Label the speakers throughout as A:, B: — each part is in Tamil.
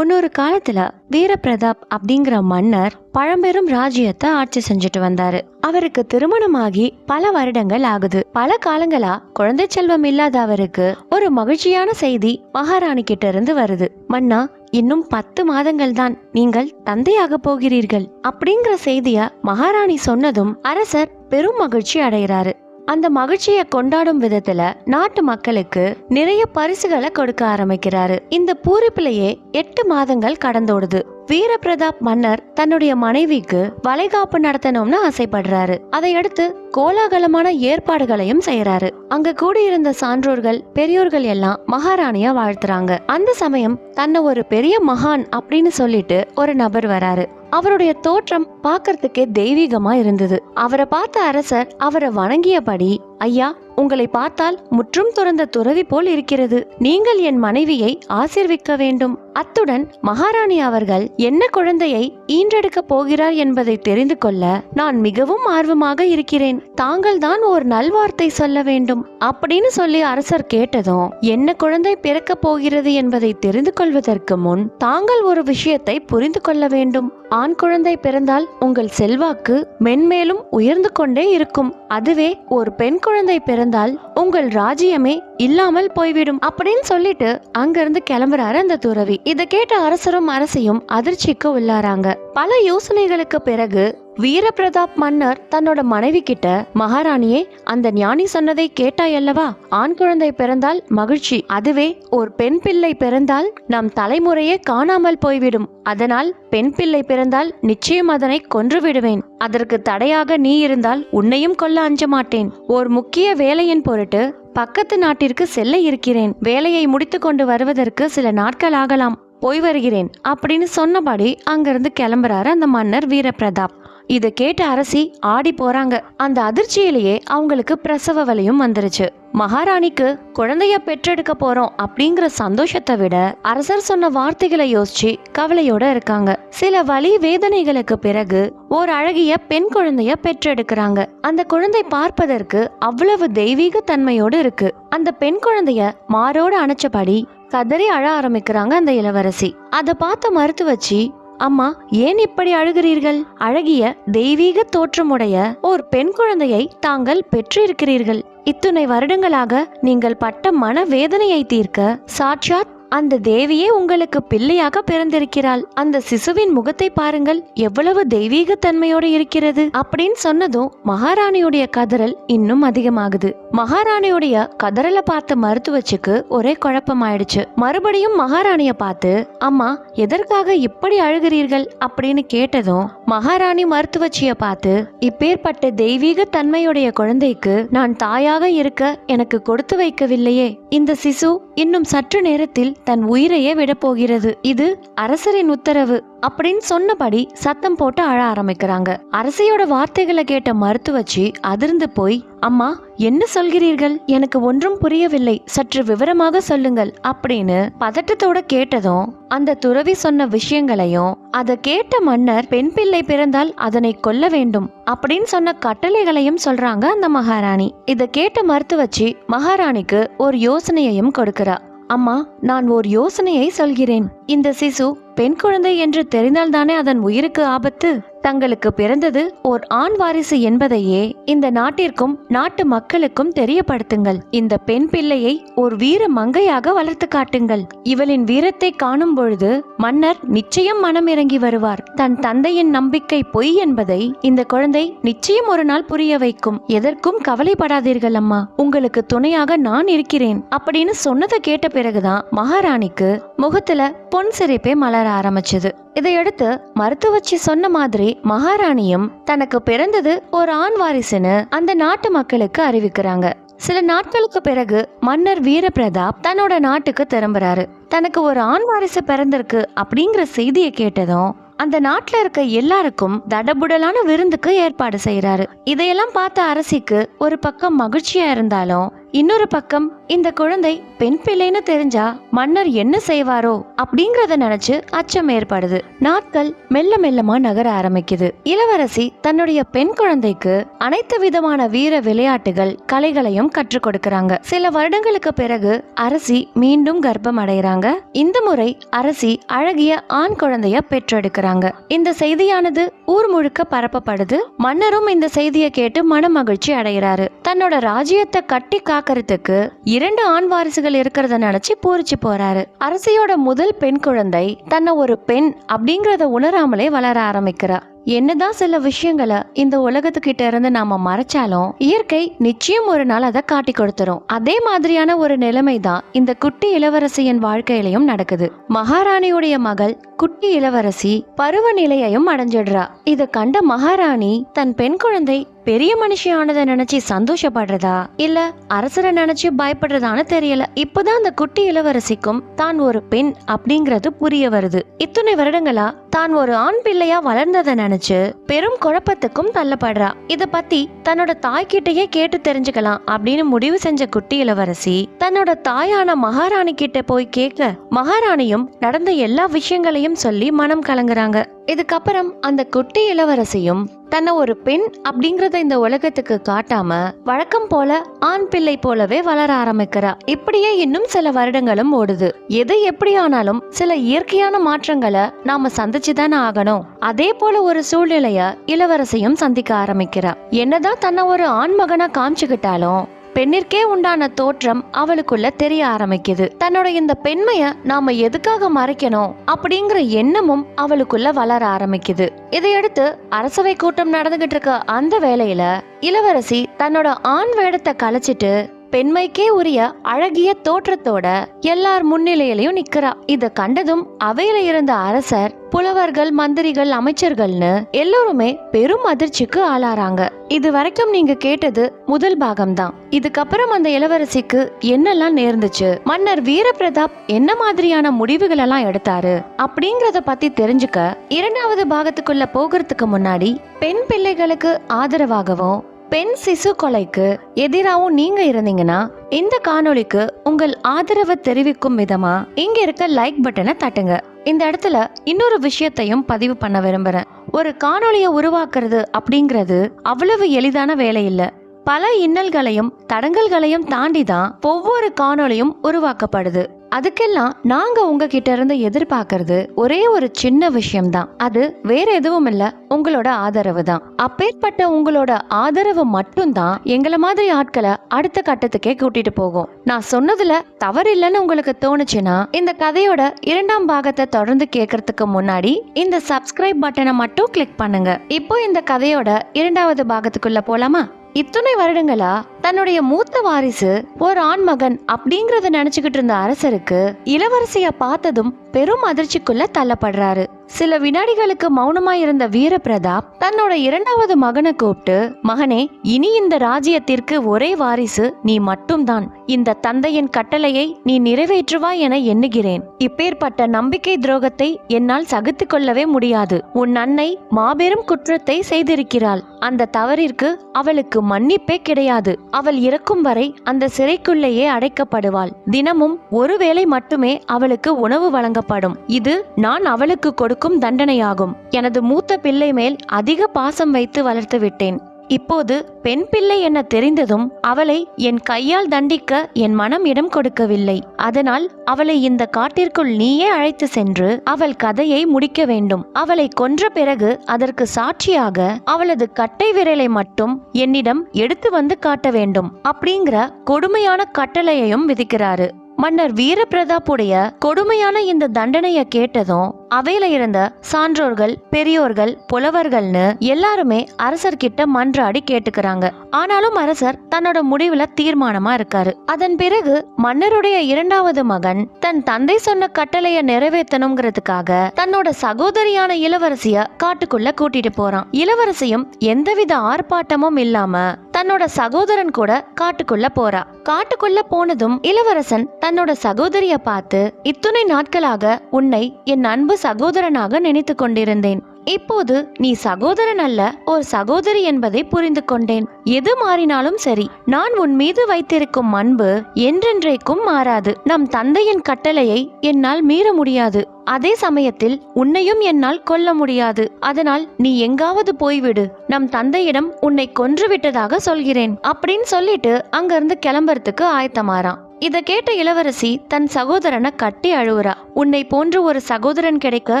A: முன்னொரு காலத்துல வீரபிரதாப் அப்படிங்கிற மன்னர் பழம்பெரும் ராஜ்யத்தை ஆட்சி செஞ்சுட்டு வந்தாரு. அவருக்கு திருமணமாகி பல வருடங்கள் ஆகுது. பல காலங்களா குழந்தை செல்வம் இல்லாத அவருக்கு ஒரு மகிழ்ச்சியான செய்தி மகாராணி கிட்ட இருந்து வருது. மன்னா இன்னும் பத்து மாதங்கள் தான் நீங்கள் தந்தையாக போகிறீர்கள் அப்படிங்கிற செய்திய மகாராணி சொன்னதும் அரசர் பெரும் மகிழ்ச்சி அடைகிறாரு. அந்த மகிழ்ச்சியை கொண்டாடும் விதத்துல நாட்டு மக்களுக்கு நிறைய பரிசுகளை கொடுக்க ஆரம்பிக்கிறாரு. இந்த பூரிப்பிலேயே எட்டு மாதங்கள் கடந்தோடுது. வீரபிரதாப் மன்னர் தன்னுடைய மனைவிக்கு வளைகாப்பு நடத்தணும்னு ஆசைப்படுறாரு. அதையடுத்து கோலாகலமான ஏற்பாடுகளையும் செய்யறாரு அங்க கூடியிருந்த சான்றோர்கள் பெரியோர்கள் எல்லாம் மகாராணிய வாழ்த்துறாங்க. அந்த சமயம் தன்னை ஒரு பெரிய மகான் அப்படின்னு சொல்லிட்டு ஒரு நபர் வராரு. அவருடைய தோற்றம் பார்க்கறதுக்கே தெய்வீகமா இருந்தது. அவரை பார்த்த அரசர் அவரை வணங்கியபடி ஐயா உங்களை பார்த்தால் முற்றும் துறந்த துறவி போல் இருக்கிறது. நீங்கள் என் மனைவியை ஆசிர்விக்க வேண்டும். அத்துடன் மகாராணி அவர்கள் என்ன குழந்தையை ஈன்றெடுக்கப் போகிறார் என்பதை தெரிந்து கொள்ள நான் மிகவும் ஆர்வமாக இருக்கிறேன். தாங்கள் தான் ஒரு நல்வார்த்தை சொல்ல வேண்டும் அப்படின்னு சொல்லி அரசர் கேட்டதும் என்ன குழந்தை பிறக்க போகிறது என்பதை தெரிந்து கொள்வதற்கு முன் தாங்கள் ஒரு விஷயத்தை புரிந்து கொள்ள வேண்டும். ஆண் குழந்தை பிறந்தால் உங்கள் செல்வாக்கு மென்மேலும் உயர்ந்து கொண்டே இருக்கும். அதுவே ஒரு பெண் குழந்தை பிறந்தால் உங்கள் ராஜ்யமே இல்லாமல் போய்விடும். அப்படின்னு சொல்லிட்டு அங்கிருந்து கிளம்புறாரு அந்த துறவி. இதை கேட்ட அரசரும் அரசியும் அதிர்ச்சிக்கு உள்ளாராங்க. பல யோசனைகளுக்கு பிறகு வீரபிரதாப் மன்னர் தன்னோட மனைவி கிட்ட மகாராணியே அந்த ஞானி சொன்னதை கேட்டாய் அல்லவா? ஆண் குழந்தை பிறந்தால் மகிழ்ச்சி. அதுவே ஒரு பெண் பிள்ளை பிறந்தால் நம் தலைமுறையே காணாமல் போய்விடும். அதனால் பெண் பிள்ளை பிறந்தால் நிச்சயம் அதனை கொன்று விடுவேன். அதற்கு தடையாக நீ இருந்தால் உன்னையும் கொல்ல அஞ்ச மாட்டேன். ஒரு முக்கிய வேலையின் பொருட்டு பக்கத்து நாட்டிற்கு செல்ல இருக்கிறேன். வேலையை முடித்து கொண்டு வருவதற்கு சில நாட்கள் ஆகலாம். போய் வருகிறேன். அப்படின்னு சொன்னபடி அங்கிருந்து கிளம்புறாரு அந்த மன்னர் வீரபிரதாப். இதை கேட்ட அரசி ஆடி போறாங்க. அந்த அதிர்ச்சியிலேயே அவங்களுக்கு பிரசவ வலியும் வந்துருச்சு. மகாராணிக்கு குழந்தைய பெற்றெடுக்க போறோம் அப்படிங்கிற சந்தோஷத்தை விட அரசர் சொன்ன வார்த்தைகளை யோசிச்சு கவலையோட இருக்காங்க. சில வலி வேதனைகளுக்கு பிறகு ஒரு அழகிய பெண் குழந்தைய பெற்றெடுக்கிறாங்க. அந்த குழந்தை பார்ப்பதற்கு அவ்வளவு தெய்வீக தன்மையோடு இருக்கு. அந்த பெண் குழந்தைய மாரோடு அணைச்சபடி கதறி அழ ஆரம்பிக்கிறாங்க அந்த இளவரசி. அதை பார்த்த மருத்துவச்சி அம்மா ஏன் இப்படி அழுகிறீர்கள்? அழகிய தெய்வீக தோற்றமுடைய ஓர் பெண் குழந்தையை தாங்கள் பெற்றிருக்கிறீர்கள். இத்துணை வருடங்களாக நீங்கள் பட்ட மன வேதனையை தீர்க்க சாட்சாத் அந்த தேவியே உங்களுக்கு பிள்ளையாக பிறந்திருக்கிறாள். அந்த சிசுவின் முகத்தை பாருங்கள். எவ்வளவு தெய்வீக தன்மையோடு இருக்கிறது. அப்படின்னு சொன்னதும் மகாராணியுடைய கதறல் இன்னும் அதிகமாகுது. மகாராணியுடைய கதறலை பார்த்த மருத்துவச்சுக்கு ஒரே குழப்பமாயிடுச்சு. மறுபடியும் மகாராணிய பார்த்து அம்மா எதற்காக இப்படி அழுகிறீர்கள்? அப்படின்னு கேட்டதும் மகாராணி மருத்துவச்சிய பார்த்து இப்பேற்பட்ட தெய்வீக தன்மையுடைய குழந்தைக்கு நான் தாயாக இருக்க எனக்கு கொடுத்து வைக்கவில்லையே. இந்த சிசு இன்னும் சற்று நேரத்தில் தன் உயிரையே விடப்போகிறது. இது அரசரின் உத்தரவு அப்படின்னு சொன்னபடி சத்தம் போட்டு அழ ஆரம்பிக்கிறாங்க. அரசியோட வார்த்தைகளை கேட்ட மருத்துவச்சி அதிர்ந்து போய் அம்மா என்ன சொல்கிறீர்கள்? எனக்கு ஒன்றும் புரியவில்லை. சற்று விவரமாக சொல்லுங்கள் அப்படின்னு பதட்டத்தோட கேட்டதும் அந்த துறவி சொன்ன விஷயங்களையும் அதை கேட்ட மன்னர் பெண் பிள்ளை பிறந்தால் அதனை கொல்ல வேண்டும் அப்படின்னு சொன்ன கட்டளைகளையும் சொல்றாங்க அந்த மகாராணி. இதை கேட்ட மருத்துவச்சி மகாராணிக்கு ஒரு யோசனையையும் கொடுக்கிறா. அம்மா நான் ஒரு யோசனையை சொல்கிறேன். இந்த சிசு பெண் குழந்தை என்று தெரிந்தால்தானே அதன் உயிருக்கு ஆபத்து? தங்களுக்கு பிறந்தது ஓர் ஆண் வாரிசு என்பதையே இந்த நாட்டிற்கும் நாட்டு மக்களுக்கும் தெரியப்படுத்துங்கள். இந்த பெண் பிள்ளையை ஒரு வீர மங்கையாக வளர்த்து காட்டுங்கள். இவளின் வீரத்தை காணும் பொழுது மன்னர் நிச்சயம் மனம் இறங்கி வருவார். தன் தந்தையின் நம்பிக்கை பொய் என்பதை இந்த குழந்தை நிச்சயம் ஒரு நாள் புரிய வைக்கும். எதற்கும் கவலைப்படாதீர்கள் அம்மா. உங்களுக்கு துணையாக நான் இருக்கிறேன். அப்படின்னு சொன்னதை கேட்ட பிறகுதான் மகாராணிக்கு முகத்துல பொன் சிரிப்பே மலர ஆரம்பிச்சது. இதையடுத்து மருத்துவச்சி சொன்ன மாதிரி மகாராணியும் தனக்கு பிறந்தது ஒரு ஆண் வாரிசுன்னு அந்த நாட்டு மக்களுக்கு அறிவிக்கிறாங்க. சில நாட்களுக்கு பிறகு மன்னர் வீரபிரதாப் தன்னோட நாட்டுக்கு திரும்புறாரு. தனக்கு ஒரு ஆண் வாரிசு பிறந்திருக்கு அப்படிங்கிற செய்தியை கேட்டதும் அந்த நாட்டுல இருக்க எல்லாருக்கும் தடபுடலான விருந்துக்கு ஏற்பாடு செய்யறாரு இதையெல்லாம் பார்த்த அரசிக்கு ஒரு பக்கம் மகிழ்ச்சியா இருந்தாலும் இன்னொரு பக்கம் இந்த குழந்தை பெண் பிள்ளைன்னு தெரிஞ்சா மன்னர் என்ன செய்வாரோ அப்படிங்கறத நினைச்சு அச்சம் ஏற்படுது. நாட்கள் மெல்ல மெல்லமா நகர ஆரம்பிக்குது. இளவரசி தன்னுடைய பெண் குழந்தைக்கு அனைத்து விதமான வீர விளையாட்டுகள் கலைகளையும் கற்றுக் கொடுக்கறாங்க. சில வருடங்களுக்கு பிறகு அரசி மீண்டும் கர்ப்பம் அடைகிறாங்க இந்த முறை அரசி அழகிய ஆண் குழந்தைய பெற்றெடுக்கிறாங்க. இந்த செய்தியானது ஊர் முழுக்க பரப்பப்படுது. மன்னரும் இந்த செய்தியை கேட்டு மனமகிழ்ச்சி அடைகிறாரு. தன்னோட ராஜ்யத்தை கட்டி காக்கிறதுக்கு இரண்டு ஆண் வாரிசுகள் இருக்கிறத நினைச்சு பூரிச்சு போறாரு. அரசியோட முதல் பெண் குழந்தை தன்னை ஒரு பெண் அப்படிங்கறத உணராமலே வளர ஆரம்பிக்கிறா. என்னதான் சில விஷயங்களை இந்த உலகத்துக்கிட்ட இருந்து நாம மறைச்சாலும் இயற்கை நிச்சயம் ஒரு நாள் அதை காட்டி கொடுத்துரும். அதே மாதிரியான ஒரு நிலைமை தான் இந்த குட்டி இளவரசியின் வாழ்க்கையிலையும் நடக்குது. மகாராணியுடைய மகள் குட்டி இளவரசி பருவநிலையையும் அடைஞ்சிடுறா. இத கண்ட மகாராணி தன் பெண் குழந்தை பெரிய மனுஷியானதை நினைச்சு சந்தோஷப்படுறதா? இல்ல அரசரை நினைச்சு பயப்படுறதான்னு தெரியல. இப்பதான் அந்த குட்டி இளவரசிக்கும் தான் ஒரு பெண் அப்படிங்கறது புரிய வருது. இத்தனை வருடங்களா தான் ஒரு ஆண் பிள்ளையா வளர்ந்ததை நினைச்சு பெரும் குழப்பத்துக்கும் தள்ளப்படுறா. இத பத்தி தன்னோட தாய்கிட்டயே கேட்டு தெரிஞ்சுக்கலாம் அப்படின்னு முடிவு செஞ்ச குட்டி இளவரசி தன்னோட தாயான மகாராணி கிட்ட போய் கேட்க மகாராணியும் நடந்த எல்லா விஷயங்களையும் சொல்லி மனம் கலங்குறாங்க. இதுக்கப்புறம் அந்த குட்டி இளவரசியும் தன்னை ஒரு பெண் அப்படிங்கறத இந்த உலகத்துக்கு காட்டாம வழக்கம் போல ஆண் பிள்ளை போலவே வளர ஆரம்பிக்கிறா. இப்படியே இன்னும் சில வருடங்களும் ஓடுது. எது எப்படி ஆனாலும் சில இயற்கையான மாற்றங்களை நாம சந்திச்சுதானே ஆகணும். அதே போல ஒரு சூழ்நிலைய இளவரசியும் சந்திக்க ஆரம்பிக்கிறா. என்னதான் தன்னை ஒரு ஆண் மகனா காமிச்சுக்கிட்டாலும் பெண்ணிற்கே உண்டான தோற்றம் அவளுக்குள்ள தெரிய ஆரம்பிக்குது. தன்னோட இந்த பெண்மைய நாம எதுக்காக மறைக்கணும் அப்படிங்கிற எண்ணமும் அவளுக்குள்ள வளர ஆரம்பிக்குது. இதையடுத்து அரசவை கூட்டம் நடந்துகிட்டு இருக்க அந்த வேளையில இளவரசி தன்னோட ஆண் வேடத்தை கலைச்சிட்டு பெண்மைக்கே உரிய அழகிய தோற்றத்தோட எல்லார் முன்னிலையிலையும் நிக்கிறா. இத கண்டதும் அவையில இருந்த அரசர் புலவர்கள் மந்திரிகள் அமைச்சர்கள்னு எல்லோருமே பெரும் அதிர்ச்சிக்கு ஆளாறாங்க. இது வரைக்கும் நீங்க கேட்டது முதல் பாகம்தான். இதுக்கப்புறம் அந்த இளவரசிக்கு என்னெல்லாம் நேர்ந்துச்சு? மன்னர் வீரபிரதாப் என்ன மாதிரியான முடிவுகள் எல்லாம் எடுத்தாரு? அப்படிங்கறத பத்தி தெரிஞ்சுக்க இரண்டாவது பாகத்துக்குள்ள போகிறதுக்கு முன்னாடி பெண் பிள்ளைகளுக்கு ஆதரவாகவும் பெண் சிசு கொலைக்கு எதிராகவும் நீங்க இருந்தீங்கன்னா இந்த காணொளிக்கு உங்கள் ஆதரவை தெரிவிக்கும் விதமா இங்க இருக்க லைக் பட்டனை தட்டுங்க. இந்த இடத்துல இன்னொரு விஷயத்தையும் பதிவு பண்ண விரும்புறேன். ஒரு காணொளியை உருவாக்குறது அப்படிங்கிறது அவ்வளவு எளிதான வேலை இல்லை. பல இன்னல்களையும் தடங்கல்களையும் தாண்டி தான் ஒவ்வொரு காணொளியும் உருவாக்கப்படுது. அதுக்கெல்லாம் நாங்க உங்ககிட்ட இருந்து எதிர்பார்க்கறது ஒரே ஒரு சின்ன விஷயம்தான். அது வேற எதுவும் இல்ல. உங்களோட ஆதரவு தான். அப்பேற்பட்ட உங்களோட ஆதரவு மட்டும்தான் எங்களை மாதிரி ஆட்களை அடுத்த கட்டத்துக்கே கூட்டிட்டு போகும். நான் சொன்னதுல தவறு இல்லைன்னு உங்களுக்கு தோணுச்சுன்னா இந்த கதையோட இரண்டாம் பாகத்தை தொடர்ந்து கேட்கறதுக்கு முன்னாடி இந்த சப்ஸ்கிரைப் பட்டனை மட்டும் கிளிக் பண்ணுங்க. இப்போ இந்த கதையோட இரண்டாவது பாகத்துக்குள்ள போலாமா? இத்தனை வருடங்களா தன்னுடைய மூத்த வாரிசு ஒரு ஆண்மகன் அப்படிங்கறத நினைச்சுக்கிட்டு இருந்த அரசருக்கு இளவரசிய பார்த்ததும் பெரும் அதிர்ச்சிக்குள்ள தள்ளப்படுறாரு. சில வினாடிகளுக்கு மௌனமா இருந்த வீரபிரதாப் தன்னோட இரண்டாவது மகனை கூப்பிட்டு மகனே இனி இந்த ராஜ்யத்திற்கு ஒரே வாரிசு நீ மட்டும்தான். இந்த தந்தையின் கட்டளையை நீ நிறைவேற்றுவாய் என எண்ணுகிறேன். இப்பேற்பட்ட நம்பிக்கை துரோகத்தை என்னால் சகித்து கொள்ளவே முடியாது. உன் அன்னை மாபெரும் குற்றத்தை செய்திருக்கிறாள். அந்த தவறிற்கு அவளுக்கு மன்னிப்பே கிடையாது. அவள் இறக்கும் வரை அந்த சிறைக்குள்ளேயே அடைக்கப்படுவாள். தினமும் ஒருவேளை மட்டுமே அவளுக்கு உணவு வழங்கப்படும். இது நான் அவளுக்கு கொடுக்கும் தண்டனையாகும். எனது மூத்த பிள்ளை மேல் அதிக பாசம் வைத்து வளர்த்து விட்டேன் இப்போது பெண் பிள்ளை என தெரிந்ததும் அவளை என் கையால் தண்டிக்க என் மனம் இடம் கொடுக்கவில்லை. அதனால் அவளை இந்த காட்டிற்குள் நீயே அழைத்து சென்று அவள் கதையை முடிக்க வேண்டும். அவளை கொன்ற பிறகு அதற்கு சாட்சியாக அவளது கட்டை விரலை மட்டும் என்னிடம் எடுத்து வந்து காட்ட வேண்டும் அப்படிங்கிற கொடுமையான கட்டளையையும் விதிக்கிறாரு. மன்னர் வீரபிரதாப்புடைய கொடுமையான இந்த தண்டனையை கேட்டதும் அவையில இருந்த சான்றோர்கள் பெரியோர்கள் புலவர்கள்னு எல்லாருமே அரசர்கிட்ட மன்றாடி கேட்டுக்கிறாங்க. ஆனாலும் அரசர் தன்னோட முடிவுல தீர்மானமா இருக்காரு. அதன் பிறகு மன்னருடைய இரண்டாவது மகன் தன் தந்தை சொன்ன கட்டளைய நிறைவேற்றணுங்கிறதுக்காக தன்னோட சகோதரியான இளவரசிய காட்டுக்குள்ள கூட்டிட்டு போறான். இளவரசியும் எந்தவித ஆர்ப்பாட்டமும் இல்லாம தன்னோட சகோதரன் கூட காட்டுக்குள்ள போறா. காட்டுக்குள்ள போனதும் இளவரசன் தன்னோட சகோதரிய பார்த்து இத்துணை நாட்களாக உன்னை என் அன்பு சகோதரனாக நினைத்து கொண்டிருந்தேன். இப்போது நீ சகோதரன் அல்ல ஒரு சகோதரி என்பதை புரிந்து கொண்டேன். எது மாறினாலும் சரி நான் உன் மீது வைத்திருக்கும் அன்பு என்றென்றைக்கும் மாறாது. நம் தந்தையின் கட்டளையை என்னால் மீற முடியாது. அதே சமயத்தில் உன்னையும் என்னால் கொல்ல முடியாது. அதனால் நீ எங்காவது போய்விடு. நம் தந்தையிடம் உன்னை கொன்று விட்டதாக சொல்கிறேன். அப்படின்னு சொல்லிட்டு அங்கிருந்து கிளம்புறதுக்கு ஆயத்தமாறான். இதை கேட்ட இளவரசி தன் சகோதரனை கட்டி அழுவுறா. உன்னை போன்று ஒரு சகோதரன் கிடைக்க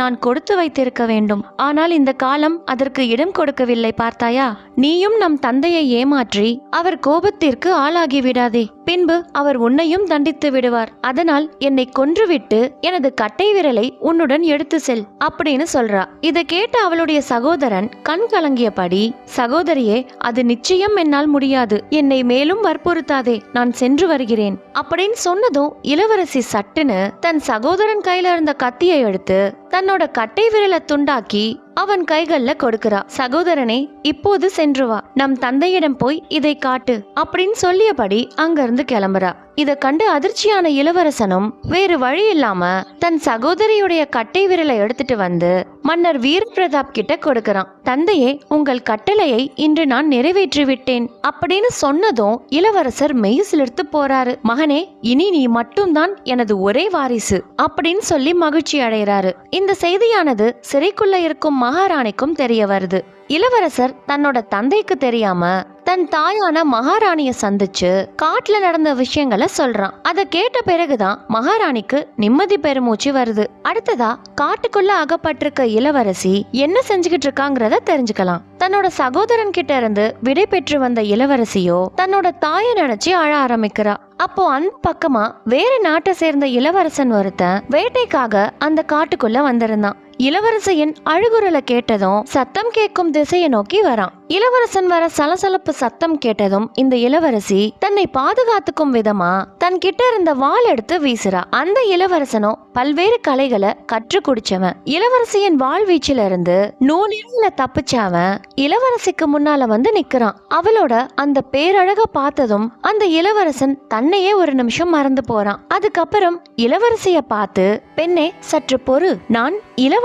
A: நான் கொடுத்து வைத்திருக்க வேண்டும். ஆனால் இந்த காலம் அதற்கு இடம் கொடுக்கவில்லை பார்த்தாயா? நீயும் நம் தந்தையை ஏமாற்றி அவர் கோபத்திற்கு ஆளாகி விடாதே. பின்பு அவர் உன்னையும் தண்டித்து விடுவார். அதனால் என்னை கொன்றுவிட்டு எனது கட்டை விரலை உன்னுடன் எடுத்து செல் அப்படின்னு சொல்றா. இதை கேட்ட அவளுடைய சகோதரன் கண் கலங்கியபடி சகோதரியே அது நிச்சயம் என்னால் முடியாது. என்னை மேலும் வற்புறுத்தாதே நான் சென்று வருகிறேன். அப்படின்னு சொன்னதும் இளவரசி சட்டுன்னு தன் சகோதரன் கையில இருந்த கத்தியை எடுத்து தன்னோட கட்டை விரலை துண்டாக்கி அவன் கைகள்ல கொடுக்கிறா. சகோதரனே இப்போது சென்று வா. நம் தந்தையிடம் போய் இதை காட்டு அப்படின்னு சொல்லியபடி அங்கிருந்து கிளம்புறா. இதை கண்டு அதிர்ச்சியான இளவரசனும் வேறு வழி இல்லாம தன் சகோதரியுடைய கட்டை விரலை எடுத்துட்டு வந்து மன்னர் வீர பிரதாப் கிட்ட கொடுக்கறான். தந்தையே உங்கள் கட்டளையை இன்று நான் நிறைவேற்றி விட்டேன் அப்படின்னு சொன்னதும் இளவரசர் மெய் சிலிர்த்து போறாரு. மகனே இனி நீ மட்டும்தான் எனது ஒரே வாரிசு அப்படின்னு சொல்லி மகிழ்ச்சி அடைகிறாரு. இந்த செய்தியானது சிறைக்குள்ள இருக்கும் மகாராணிக்கும் தெரிய வருது. இளவரசர் தன்னோட தந்தைக்கு தெரியாம தன் தாயான மகாராணிய சந்திச்சு காட்டுல நடந்த விஷயங்களை சொல்றான். அதை கேட்ட பிறகுதான் மகாராணிக்கு நிம்மதி பெருமூச்சு வருது. அடுத்ததா காட்டுக்குள்ள அகப்பட்டிருக்க இளவரசி என்ன செஞ்சுக்கிட்டு இருக்காங்கிறத தெரிஞ்சுக்கலாம். தன்னோட சகோதரன் கிட்ட இருந்து விடை பெற்று வந்த இளவரசியோ தன்னோட தாயை நினைச்சு அழ ஆரம்பிக்கிறா. அப்போ அந்த பக்கமா வேற நாட்டை சேர்ந்த இளவரசன் ஒருத்தன் வேட்டைக்காக அந்த காட்டுக்குள்ள வந்திருந்தான். இளவரசியின் அழுகுரலை கேட்டதும் சத்தம் கேட்கும் திசையை நோக்கி வரான். இளவரசன் வர சலசலப்பு சத்தம் கேட்டதும் இந்த இளவரசி தன்னை பாதுகாத்துக்கும் விதமா தன் கிட்ட இருந்த வாள் எடுத்து வீசுறா. அந்த இளவரசனும் பல்வேறு கலைகளை கற்று குடிச்சவன். இளவரசியின் வாழ் வீச்சில இருந்து நூலில தப்பிச்சவன் இளவரசிக்கு முன்னால வந்து நிக்கிறான். அவளோட அந்த பேரழக பார்த்ததும் அந்த இளவரசன் தன்னையே ஒரு நிமிஷம் மறந்து போறான். அதுக்கப்புறம் இளவரசிய பார்த்து பெண்ணே சற்று பொறு. நான்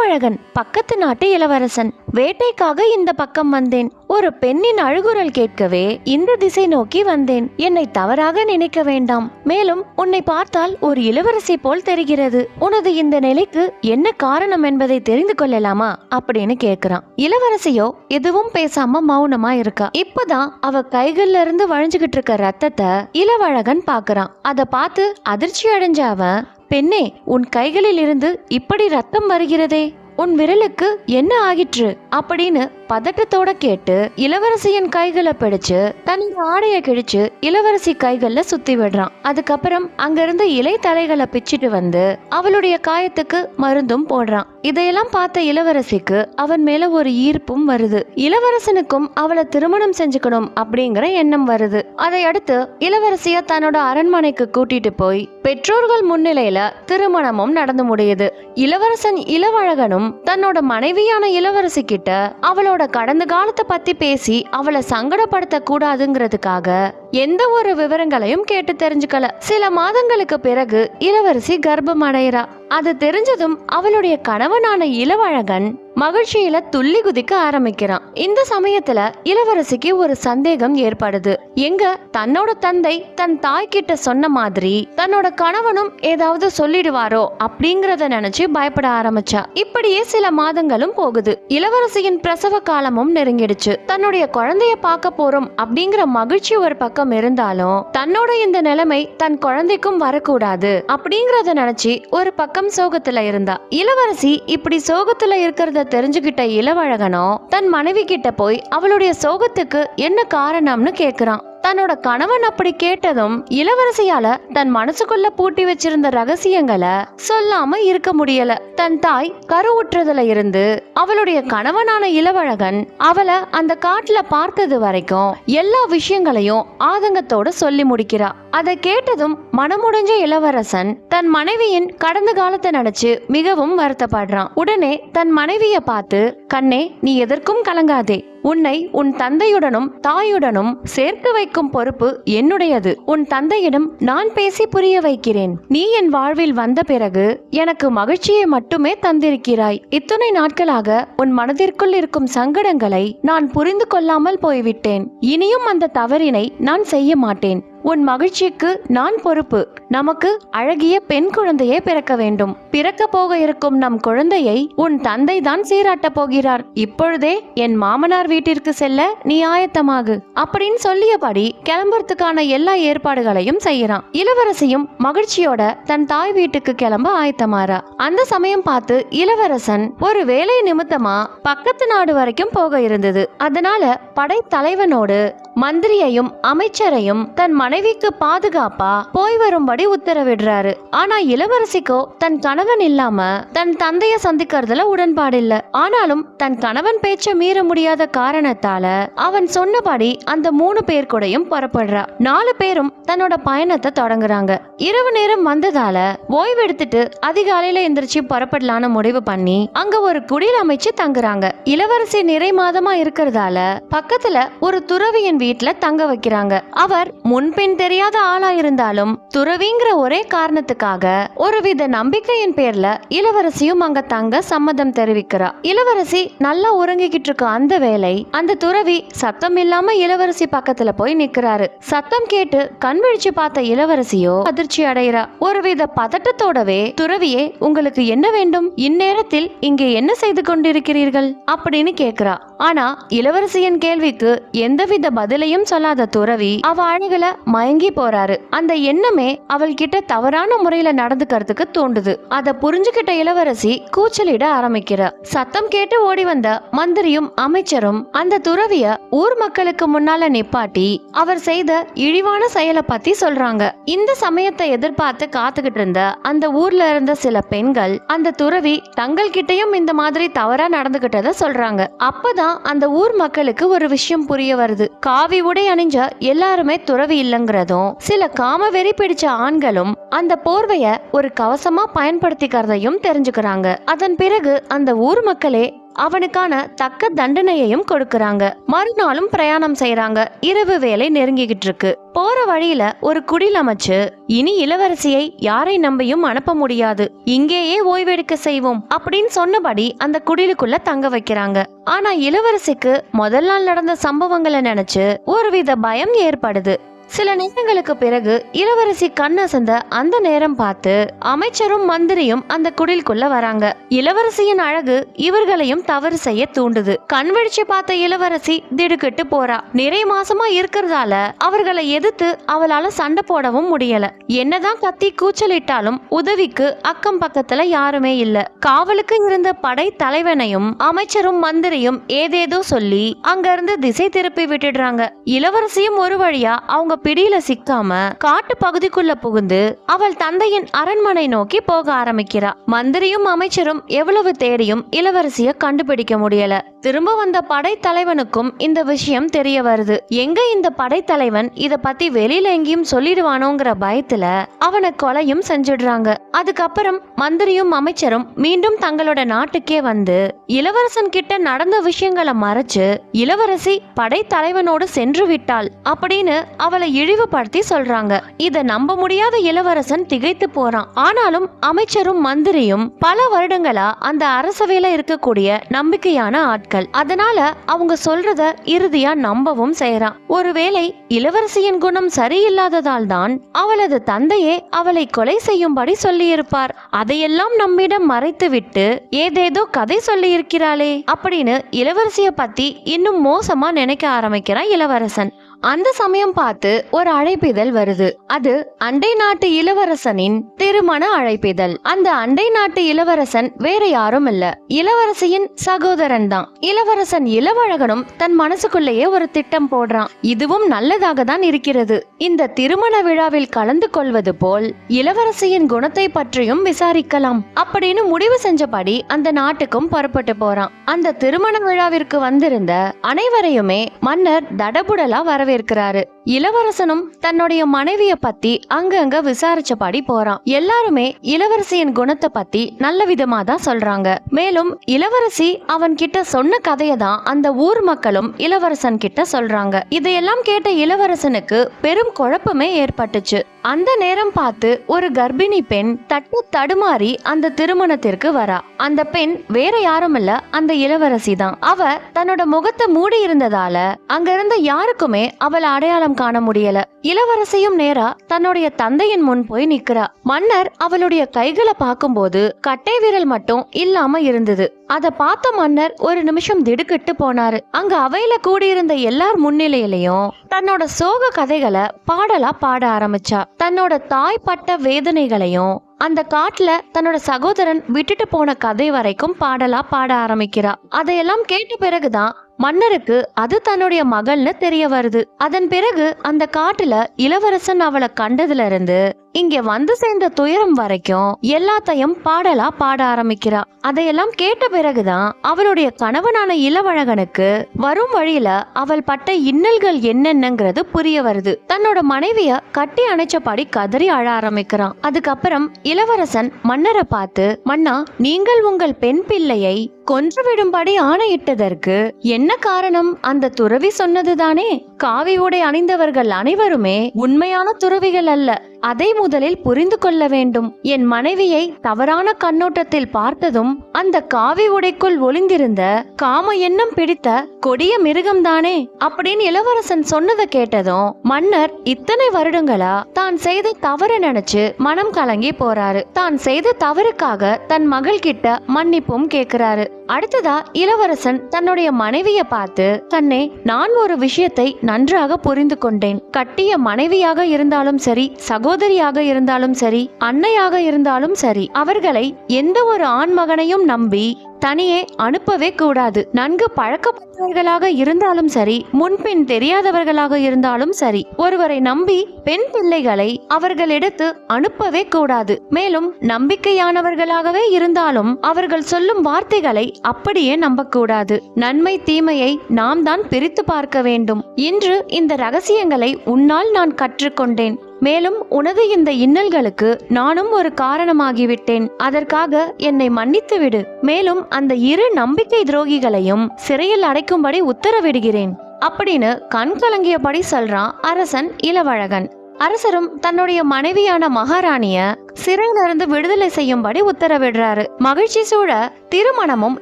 A: பூவழகன் பக்கத்து நாட்டு இளவரசன். வேட்டைக்காக இந்த பக்கம் வந்தேன். ஒரு பெண்ணின் அழுகுரல் கேட்கவே இந்த திசை நோக்கி வந்தேன். என்னை தவறாக நினைக்க வேண்டாம். மேலும் உன்னை பார்த்தால் ஒரு இளவரசி போல் தெரிகிறது. உனது இந்த நிலைக்கு என்ன காரணம் என்பதை தெரிந்து கொள்ளலாமா? அப்படின்னு கேக்குறான் இளவரசியோ எதுவும் பேசாம மௌனமா இருக்கா. இப்பதான் அவ கைகள்ல இருந்து வழிஞ்சுகிட்டு இருக்க ரத்தத்தை இளவழகன் பாக்குறான். அத பார்த்து அதிர்ச்சி அடைஞ்ச அவன் பெண்ணே உன் கைகளில் இருந்து இப்படி ரத்தம் வருகிறதே? உன் விரலுக்கு என்ன ஆகிற்று அப்படின்னு பதட்டத்தோட கேட்டு இளவரசியின் கைகளை பிடிச்சு தன்னோட ஆடைய கிழிச்சு இளவரசி கைகள்ல சுத்தி விடுறான். அதுக்கப்புறம் அங்கிருந்த இலை தலைகளை பிச்சிட்டு வந்து அவளுடைய காயத்துக்கு மருந்தும் போடுறான். இதையெல்லாம் பார்த்த இளவரசிக்கு அவன் மேல ஒரு ஈர்ப்பும் வருது. இளவரசனுக்கும் அவளை திருமணம் செஞ்சுக்கணும் அப்படிங்கிற எண்ணம் வருது. அதை அடுத்து இளவரசிய தன்னோட அரண்மனைக்கு கூட்டிட்டு போய் பெற்றோர்கள் முன்னிலையில திருமணமும் நடந்து முடியுது. இளவரசன் இளவழகனும் தன்னோட மனைவியான இளவரசி கிட்ட அவளோட கடந்த காலத்தை பத்தி பேசி அவளை சங்கடப்படுத்த கூடாதுங்கிறதுக்காக எந்த ஒரு விவரங்களையும் கேட்டு தெரிஞ்சுக்கல. சில மாதங்களுக்கு பிறகு இளவரசி கர்ப்பம் அடையிறா அது தெரிஞ்சதும் அவளுடைய கணவனான இளவழகன் மகிழ்ச்சியில துள்ளி குதிக்க ஆரம்பிக்கிறான். இந்த சமயத்துல இளவரசிக்கு ஒரு சந்தேகம் ஏற்படுது. எங்க? தன்னோட தந்தை தன் தாய் கிட்ட சொன்ன மாதிரி தன்னோட கணவனும் ஏதாவது சொல்லிடுவாரோ அப்படிங்கறத நினைச்சு பயப்பட ஆரம்பிச்சா. இப்படியே சில மாதங்களும் போகுது. இளவரசியின் பிரசவ காலமும் நெருங்கிடுச்சு. தன்னுடைய குழந்தைய பார்க்க போறோம் அப்படிங்கிற மகிழ்ச்சி ஒரு பக்கம் இருந்தாலும் தன்னோட இந்த நிலைமை தன் குழந்தைக்கும் வரக்கூடாது அப்படிங்கறத நினைச்சு ஒரு பக்கம் சோகத்துல இருந்தா இளவரசி இப்படி சோகத்துல இருக்கிறத தெரிஞ்சுக்கிட்ட இளவழகனோ தன் மனைவி கிட்ட போய் அவளுடைய சோகத்துக்கு என்ன காரணம்னு கேக்குறான். தன்னோட கணவன் அப்படி கேட்டதும் இளவரசியால தன் மனசுக்குள்ள பூட்டி வச்சிருந்த ரகசியங்களை சொல்லாம இருக்க முடியல. தன் தாய் கருவுற்றதுல இருந்து அவளுடைய கணவனான இளவழகன் அவளை அந்த காட்டுல பார்த்தது வரைக்கும் எல்லா விஷயங்களையும் ஆதங்கத்தோட சொல்லி முடிக்கிறா. அதை கேட்டதும் மனமுடைஞ்ச இளவரசன் தன் மனைவியின் கடந்த காலத்தை நினைச்சு மிகவும் வருத்தப்படுறான். உடனே தன் மனைவிய பார்த்து கண்ணே நீ எதற்கும் கலங்காதே. உன்னை உன் தந்தையுடனும் தாயுடனும் சேர்க்க வைக்கும் பொறுப்பு என்னுடையது. உன் தந்தையிடம் நான் பேசி புரிய வைக்கிறேன். நீ என் வாழ்வில் வந்த பிறகு எனக்கு மகிழ்ச்சியை மட்டுமே தந்திருக்கிறாய். இத்தனை நாட்களாக உன் மனதிற்குள் இருக்கும் சங்கடங்களை நான் புரிந்து கொள்ளாமல் போய்விட்டேன். இனியும் அந்த தவறினை நான் செய்ய மாட்டேன். உன் மகிழ்ச்சிக்கு நான் பொறுப்பு. நமக்கு அழகிய பெண் குழந்தையே பிறக்க வேண்டும். பிறக்க போக இருக்கும் நம் குழந்தையை உன் தந்தை தான் சீராட்டப் போகிறார். இப்பொழுதே என் மாமனார் வீட்டிற்கு செல்ல நீ ஆயத்தமாகு. அப்படின்னு சொல்லியபடி கிளம்புறதுக்கான எல்லா ஏற்பாடுகளையும் செய்யறான் இளவரசியும் மகிழ்ச்சியோட தன் தாய் வீட்டுக்கு கிளம்ப ஆயத்தமாறா. அந்த சமயம் பார்த்து இளவரசன் ஒரு வேலை நிமித்தமா பக்கத்து நாடு வரைக்கும் போக இருந்தது. அதனால படை தலைவனோடு மந்திரியையும் அமைச்சரையும் தன் மனைவிக்கு பாதுகாப்பா? போய் வரும்படி உத்தரவிடுறாரு. ஆனா இளவரசிக்கோ தன் கணவன் இல்லாம தன் தந்தைய சந்திக்கிறதுல உடன்பாடு இல்ல ஆனாலும் தன் கணவன் பேச்ச மீற முடியாத காரணத்தால அவன் சொன்னபடி அந்த மூணு பேர் கூடயும் புறப்படுறா. நாலு பேரும் தன்னோட பயணத்தை தொடங்குறாங்க. இரவு நேரம் வந்ததால ஓய்வெடுத்துட்டு அதிகாலையில எந்திரிச்சு புறப்படலான்னு முடிவு பண்ணி அங்க ஒரு குடில் அமைச்சு தங்குறாங்க. இளவரசி நிறை மாதமா இருக்கிறதால பக்கத்துல ஒரு துறவியின் வீட்டுல தங்க வைக்கிறாங்க. அவர் முன்பே பின் தெரியாத ஆளா இருந்தாலும் துறவிங்கிற ஒரே காரணத்துக்காக ஒருவித நம்பிக்கையின் பேர்ல இளவரசியும் அங்க தங்க சம்மதம் தெரிவிக்கிறா. இளவரசி நல்லா உறங்கிக்கிட்டு இருக்க அந்த வேலை அந்த துறவி சத்தம் இல்லாம இளவரசி பக்கத்துல போய் நிக்கிறாரு. சத்தம் கேட்டு கண் விழிச்சு பார்த்த இளவரசியோ அதிர்ச்சி அடைகிறா. ஒருவித பதட்டத்தோடவே துறவியே உங்களுக்கு என்ன வேண்டும்? இந்நேரத்தில் இங்கே என்ன செய்து கொண்டிருக்கிறீர்கள்? அப்படின்னு கேக்குறா. ஆனா இளவரசியின் கேள்விக்கு எந்தவித பதிலையும் சொல்லாத துறவி அவ அழகுல மயங்கி போறாரு. அந்த எண்ணமே அவள் கிட்ட தவறான முறையில நடந்துக்கிறதுக்கு தோண்டுது. அதை புரிஞ்சுகிட்ட இளவரசி கூச்சலிட ஆரம்பிக்கிறா. சத்தம் கேட்டு ஓடி வந்த மந்திரியும் அமைச்சரும் அந்த துறவிய ஊர் மக்களுக்கு முன்னால நிப்பாட்டி அவர் செய்த இழிவான செயலை பத்தி சொல்றாங்க. இந்த சமயத்தை எதிர்பார்த்து காத்துக்கிட்டு இருந்த அந்த ஊர்ல இருந்த சில பெண்கள் அந்த துறவி தங்கள் கிட்டயும் இந்த மாதிரி தவறா நடந்துகிட்டத சொல்றாங்க. அப்பதான் அந்த ஊர் மக்களுக்கு ஒரு விஷயம் புரிய வருது. காவி உடை அணிஞ்ச எல்லாருமே துறவி இல்லைங்கிறதும் சில காம வெறி பிடிச்ச ஆண்களும் அந்த போர்வைய ஒரு கவசமா பயன்படுத்திக்கிறதையும் தெரிஞ்சுக்கிறாங்க. அதன் பிறகு அந்த ஊர் மக்களே அவனுக்கான தக்க தண்டனையையும் கொடுக்கறாங்க. மறுநாளும் பிரயாணம் செய்யறாங்க இரவு வேலை நெருங்கிக்கிட்டு இருக்கு. போற வழியில ஒரு குடில் அமைச்சு இனி இளவரசியை யாரை நம்பியும் அனுப்ப முடியாது. இங்கேயே ஓய்வெடுக்க செய்வோம் அப்படின்னு சொன்னபடி அந்த குடிலுக்குள்ள தங்க வைக்கிறாங்க. ஆனா இளவரசிக்கு முதல் நாள் நடந்த சம்பவங்களை நினைச்சு ஒருவித பயம் ஏற்படுது. சில நேரங்களுக்கு பிறகு இளவரசி கண்ணசந்த அந்த நேரம் பார்த்து அமைச்சரும் மந்திரியும் அந்த குடிலுக்குள்ள வராங்க. இளவரசியின் அழகு இவர்களையும் தவறு செய்ய தூண்டுது. கண் விழிச்சு பார்த்த இளவரசி திடுக்கிட்டு போறா. நிறை மாசமா இருக்கிறதால அவர்களை எதிர்த்து அவளால சண்டை போடவும் முடியல. என்னதான் கத்தி கூச்சலிட்டாலும் உதவிக்கு அக்கம் பக்கத்துல யாருமே இல்ல. காவலுக்கு இருந்த படை தலைவனையும் அமைச்சரும் மந்திரியும் ஏதேதோ சொல்லி அங்க இருந்து திசை திருப்பி விட்டுடுறாங்க. இளவரசியும் ஒரு வழியா அவங்க பிடியில சிக்காம காட்டு பகுதிக்குள்ள புகுந்து அவள் தந்தையின் அரண்மனை நோக்கி போக ஆரம்பிக்கிறா. மந்திரியும் அமைச்சரும் எவ்வளவு தேடியும் இளவரசிய கண்டுபிடிக்க முடியல. திரும்ப வந்த படைத்தலைவனுக்கும் இந்த விஷயம் தெரிய வருது. எங்க இந்த படைத்தலைவன் இத பத்தி வெளியில எங்கேயும் சொல்லிடுவானோங்கிற பயத்துல அவனை கொலையும் செஞ்சிடுறாங்க. அதுக்கப்புறம் மந்திரியும் அமைச்சரும் மீண்டும் தங்களோட நாட்டுக்கே வந்து இளவரசன் கிட்ட நடந்த விஷயங்களை மறைச்சு இளவரசி படைத்தலைவனோடு சென்று விட்டாள் அப்படின்னு அவளை இழிவுபடுத்தி சொல்றாங்க. இத நம்ப முடியாத இளவரசன் திகைத்து போறான். ஆனாலும் அமைச்சரும் மந்திரியும் பல வருடங்களா அந்த அரசவையில இருக்கக்கூடிய நம்பிக்கையான ஆட்கள். அதனால அவங்க சொல்றத இறுதியா நம்பவும் செய்யறான் ஒருவேளை இளவரசியின் குணம் சரியில்லாததால் தான் அவளது தந்தையே அவளை கொலை செய்யும்படி சொல்லியிருப்பார். அதையெல்லாம் நம்மிடம் மறைத்துவிட்டு ஏதேதோ கதை சொல்லியிருக்கிறாளே அப்படின்னு இளவரசிய பத்தி இன்னும் மோசமா நினைக்க ஆரம்பிக்கிறான் இளவரசன். அந்த சமயம் பார்த்து ஒரு அழைப்பிதழ் வருது. அது அண்டை நாட்டு இளவரசனின் திருமண அழைப்பிதழ். அந்த அண்டை நாட்டு இளவரசன் வேற யாரும் இல்ல இளவரசியின் சகோதரன் தான் இளவரசன் இளவழகனும் தன் மனசுக்குள்ளேயே ஒரு திட்டம் போடுறான். இதுவும் நல்லதாக தான் இருக்கிறது. இந்த திருமண விழாவில் கலந்து கொள்வது போல் இளவரசியின் குணத்தை பற்றியும் விசாரிக்கலாம். அப்படின்னு முடிவு செஞ்சபடி அந்த நாட்டுக்கும் புறப்பட்டு போறான். அந்த திருமண விழாவிற்கு வந்திருந்த அனைவரையுமே மன்னர் தடபுடலா வரவே இருக்கிறாரு. இளவரசனும் தன்னுடைய மனைவிய பத்தி அங்கங்க விசாரிச்சபடி போறான். எல்லாருமே இளவரசியின் குணத்தை பத்தி நல்ல விதமா தான் சொல்றாங்க. மேலும் இளவரசி அவன் கிட்ட சொன்ன கதையை தான் அந்த ஊர் மக்களும் இளவரசன் கிட்ட சொல்றாங்க. இதையெல்லாம் கேட்ட இளவரசனுக்கு பெரும் குழப்பமே ஏற்பட்டுச்சு. அந்த நேரம் பார்த்து ஒரு கர்ப்பிணி பெண் தட்டு தடுமாறி அந்த திருமணத்திற்கு வரா. அந்த பெண் வேற யாரும் இல்ல அந்த இளவரசி தான். அவ தன்னோட முகத்தை மூடி இருந்ததால அங்க இருந்த யாருக்குமே அவளை அடையாளம் காண முடியல. இளவரசியும் நேரா தன்னுடைய தந்தையின் முன் போய் நிக்கிறா. மன்னர் அவளுடைய கைகளை பார்க்கும்போது கட்டை விரல் மட்டும் இல்லாம இருந்தது. அத பார்த்த மன்னர் ஒரு நிமிஷம் திடுக்கிட்டு போனாரு. அங்க அவையில கூடியிருந்த எல்லார் முன்னிலையிலையும் தன்னோட சோக கதைகளை பாடலா பாட ஆரம்பிச்சா. தன்னோட தாய் பட்ட வேதனைகளையும் அந்த காட்டுல தன்னோட சகோதரன் விட்டுட்டு போன கதை வரைக்கும் பாடலா பாட ஆரம்பிக்கிறா. அதையெல்லாம் கேட்ட பிறகுதான் மன்னருக்கு அது தன்னுடைய மகள்னு தெரிய வருது. அதன் பிறகு அந்த காட்டுல இளவரசன் அவளை கண்டதுல இருந்து இங்க வந்து சேர்ந்த துயரம் வரைக்கும் எல்லாத்தையும் பாடலா பாட ஆரம்பிக்கிறா. அதையெல்லாம் கேட்ட பிறகுதான் அவளுடைய கணவனான இளவழகனுக்கு வரும் வழியில அவள் பட்ட இன்னல்கள் என்னென்னங்கிறது புரிய வருது. தன்னோட மனைவிய கட்டி அணைச்சபடி கதறி அழ ஆரம்பிக்கிறான். அதுக்கப்புறம் இளவரசன் மன்னரை பார்த்து மன்னா நீங்கள் உங்கள் பெண் பிள்ளையை கொன்றுவிடும்படி ஆணையிட்டதற்கு என்ன காரணம்? அந்த துறவி சொன்னதுதானே? காவி உடை அணிந்தவர்கள் அனைவருமே உண்மையான துறவிகள் அல்ல. அதை முதலில் புரிந்து கொள்ள வேண்டும். என் மனைவியை தவறான கண்ணோட்டத்தில் பார்த்ததும் அந்த காவி உடைக்குள் ஒளிந்திருந்த காம எண்ணம் பிடித்த கொடிய மிருகம்தானே அப்படின்னு இளவரசன் சொன்னதை கேட்டதும் மன்னர் இத்தனை வருடங்களா தான் செய்த தவறு நினைச்சு மனம் கலங்கி போறாரு. தான் செய்த தவறுக்காக தன் மகள் கிட்ட மன்னிப்பும் கேக்குறாரு. அடுத்ததா இளவரசன் தன்னுடைய மனைவிய பார்த்து தன்னை நான் ஒரு விஷயத்தை நன்றாக புரிந்து கொண்டேன். கட்டிய மனைவியாக இருந்தாலும் சரி சகோதரியாக இருந்தாலும் சரி அன்னையாக இருந்தாலும் சரி அவர்களை எந்த ஒரு ஆண்மகனையும் நம்பி தனியே அனுப்பவே கூடாது. நன்கு பழக்கப்பட்டவர்களாக இருந்தாலும் சரி முன்பின் தெரியாதவர்களாக இருந்தாலும் சரி ஒருவரை நம்பி பெண் பிள்ளைகளை அவர்களிடத்து அனுப்பவே கூடாது. மேலும் நம்பிக்கையானவர்களாகவே இருந்தாலும் அவர்கள் சொல்லும் வார்த்தைகளை அப்படியே நம்பக்கூடாது. நன்மை தீமையை நாம் தான் பிரித்து பார்க்க வேண்டும். இன்று இந்த ரகசியங்களை உன்னால் நான் கற்றுக்கொண்டேன். மேலும் உனது இந்த இன்னல்களுக்கு நானும் ஒரு காரணமாகிவிட்டேன். அதற்காக என்னை மன்னித்து விடு மேலும் அந்த இரு நம்பிக்கை துரோகிகளையும் சிறையில் அடைக்கும்படி உத்தரவிடுகிறேன். அப்படின்னு கண் கலங்கியபடி சொல்றான் அரசன் இளவழகன். அரசரும் தன்னுடைய மனைவியான மகாராணிய சிறையிலிருந்து விடுதலை செய்யும்படி உத்தரவிடுறாரு. மகிழ்ச்சி சூழ திருமணமும்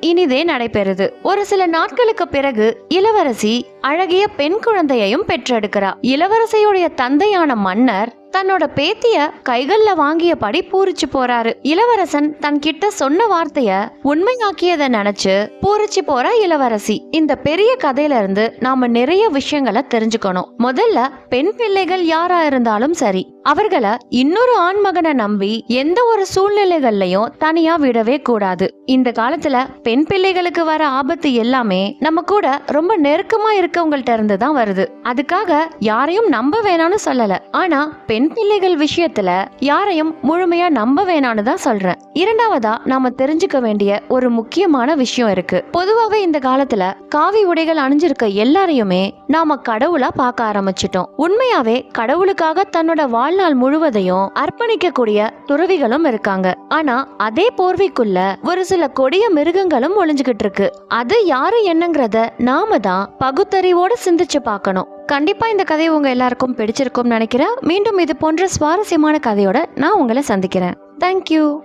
A: இனிதே நடைபெறுது. ஒரு சில நாட்களுக்கு பிறகு இளவரசி அழகிய பெண் குழந்தையையும் பெற்றெடுக்கிறார். இளவரசியுடைய தந்தையான மன்னர் தன்னோட பேத்திய கைகள்ல வாங்கியபடி பூரிச்சு போறாரு. இளவரசன் தன் கிட்ட சொன்ன வார்த்தைய உண்மையாக்கியத நினைச்சு பூரிச்சு போற இளவரசி இந்த பெரிய கதையில இருந்து நாம நிறைய விஷயங்களை தெரிஞ்சுக்கணும். முதல்ல பெண் பிள்ளைகள் யாரா இருந்தாலும் சரி அவர்களை இன்னொரு ஆண்மகனை நம்பி எந்த ஒரு சூழ்நிலைகள்லயும் தனியா விடவே கூடாது. இந்த காலத்துல பெண் பிள்ளைகளுக்கு வர ஆபத்து எல்லாமே நம்ம கூட ரொம்ப நெருக்கமா இருக்கவங்கள்ட்ட இருந்து தான் வருது. அதுக்காக யாரையும் நம்ப வேணாம்னு சொல்லல. ஆனா பெண் பிள்ளைகள் விஷயத்துல யாரையும் முழுமையா நம்ப வேணாம்னு தான் சொல்றேன். இரண்டாவதா நாம தெரிஞ்சுக்க வேண்டிய ஒரு முக்கியமான விஷயம் இருக்கு. பொதுவாவே இந்த காலத்துல காவி உடைகள் அணிஞ்சிருக்க எல்லாரையுமே நாம கடவுளா பார்க்க ஆரம்பிச்சிட்டோம். உண்மையாவே கடவுளுக்காக தன்னோட வாழ்நாள் முழுவதையும் அர்ப்பணிக்கக்கூடிய துறவிகளும் இருக்காங்க. ஆனா அதே போர்வைக்குள்ள ஒரு சில கொடிய மிருகங்களும் ஒளிஞ்சுகிட்டு இருக்கு. அது யாரு என்னங்கிறத நாம தான் பகுத்தறிவோட சிந்திச்சு பார்க்கணும். கண்டிப்பா இந்த கதை உங்க எல்லாருக்கும் பிடிச்சிருக்கும்னு நினைக்கிறேன். மீண்டும் இது போன்ற சுவாரஸ்யமான கதையோட நான் உங்களை சந்திக்கிறேன். தேங்க்யூ